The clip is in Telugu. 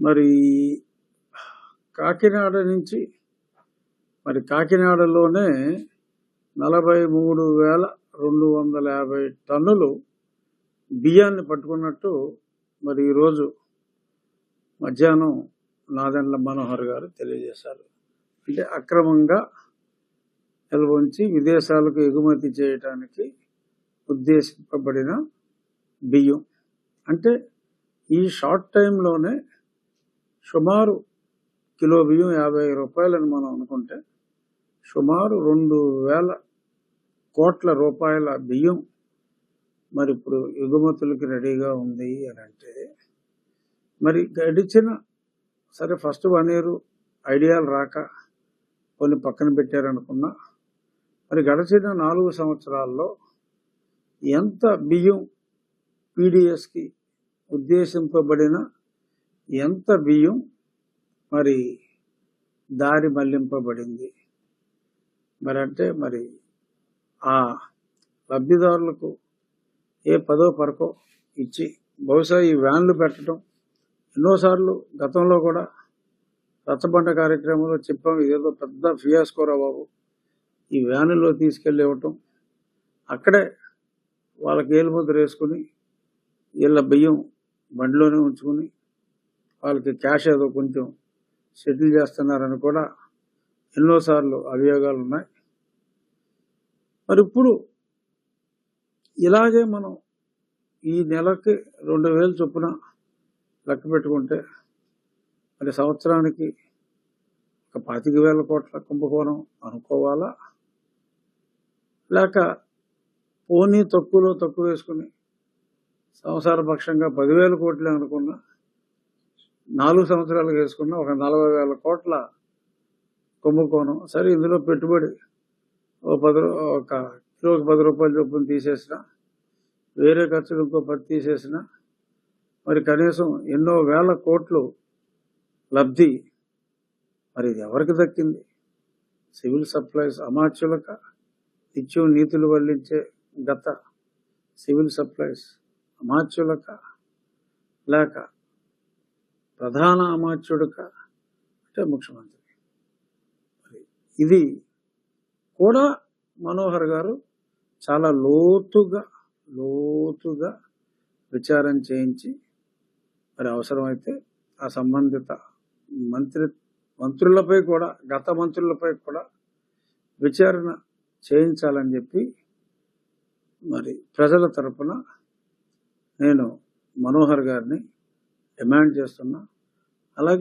మరి కాకినాడ నుంచి మరి కాకినాడలోనే నలభై మూడు వేల రెండు వందల యాభై టన్నులు బియ్యాన్ని పట్టుకున్నట్టు మరి ఈరోజు మధ్యాహ్నం నాదెండ్ల మనోహర్ గారు తెలియజేశారు. అంటే అక్రమంగా నిల్వంచి విదేశాలకు ఎగుమతి చేయటానికి ఉద్దేశింపబడిన బియ్యం. అంటే ఈ షార్ట్ టైంలోనే సుమారు కిలో బియ్యం యాభై రూపాయలని మనం అనుకుంటే సుమారు రెండు వేల కోట్ల రూపాయల బియ్యం మరి ఇప్పుడు ఎగుమతులకి రెడీగా ఉంది అని అంటే మరి గడిచిన సరే ఫస్ట్ వన్ ఇయర్ ఐడియాలు రాక కొన్ని పక్కన పెట్టారనుకున్నా మరి గడిచిన నాలుగు సంవత్సరాల్లో ఎంత బియ్యం పీడిఎస్కి ఉద్దేశింపబడిన ఎంత బియ్యం? మరి దారి మళ్ళింపబడింది. మరి అంటే మరి ఆ లబ్ధిదారులకు ఏ పదో పరకో ఇచ్చి బహుశా ఈ వ్యాన్లు పెట్టడం ఎన్నోసార్లు గతంలో కూడా రచ్చబండ కార్యక్రమంలో చెప్పాం ఇదేదో పెద్ద ఫియాస్కోరా బాబు. ఈ వ్యానులో తీసుకెళ్ళి ఇవ్వటం. అక్కడే వాళ్ళకి ఏలుముద్ర వేసుకుని వీళ్ళ బియ్యం బండిలోనే ఉంచుకుని వాళ్ళకి క్యాష్ ఏదో కొంచెం సెటిల్ చేస్తున్నారని కూడా ఎన్నోసార్లు అభియోగాలు ఉన్నాయి మరి ఇప్పుడు ఇలాగే మనం ఈ నెలకి రెండు వేలు చొప్పున లెక్క పెట్టుకుంటే మరి సంవత్సరానికి ఒక పాతిక వేల కోట్ల కుంభకోణం అనుకోవాలా? లేక పోనీ తక్కువలో తక్కువ వేసుకుని సంవత్సర పక్షంగా పదివేల కోట్లే అనుకున్నా నాలుగు సంవత్సరాలు వేసుకున్న ఒక నలభై వేల కోట్ల కుంభకోణం. సరే ఇందులో పెట్టుబడి ఒక పది రూ- ఒక కిలోకి పది రూపాయలు చొప్పున తీసేసిన వేరే ఖర్చులు ఇంకో పది తీసేసిన మరి కనీసం ఎన్నో వేల కోట్లు లబ్ధి మరి ఇది ఎవరికి దక్కింది? సివిల్ సప్లైస్ అమాత్యులక నిత్యం నీతులు వల్లించే గత సివిల్ సప్లైస్ అమాత్యులక లేక ప్రధాన అమాత్యుడు అంటే ముఖ్యమంత్రి. మరి ఇది కూడా మనోహర్ గారు చాలా లోతుగా లోతుగా విచారం చేయించి మరి అవసరమైతే ఆ సంబంధిత మంత్రి మంత్రులపై కూడా గత మంత్రులపై కూడా విచారణ చేయించాలని చెప్పి మరి ప్రజల తరపున నేను మనోహర్ గారిని డిమాండ్ చేస్తున్నా. అలాగే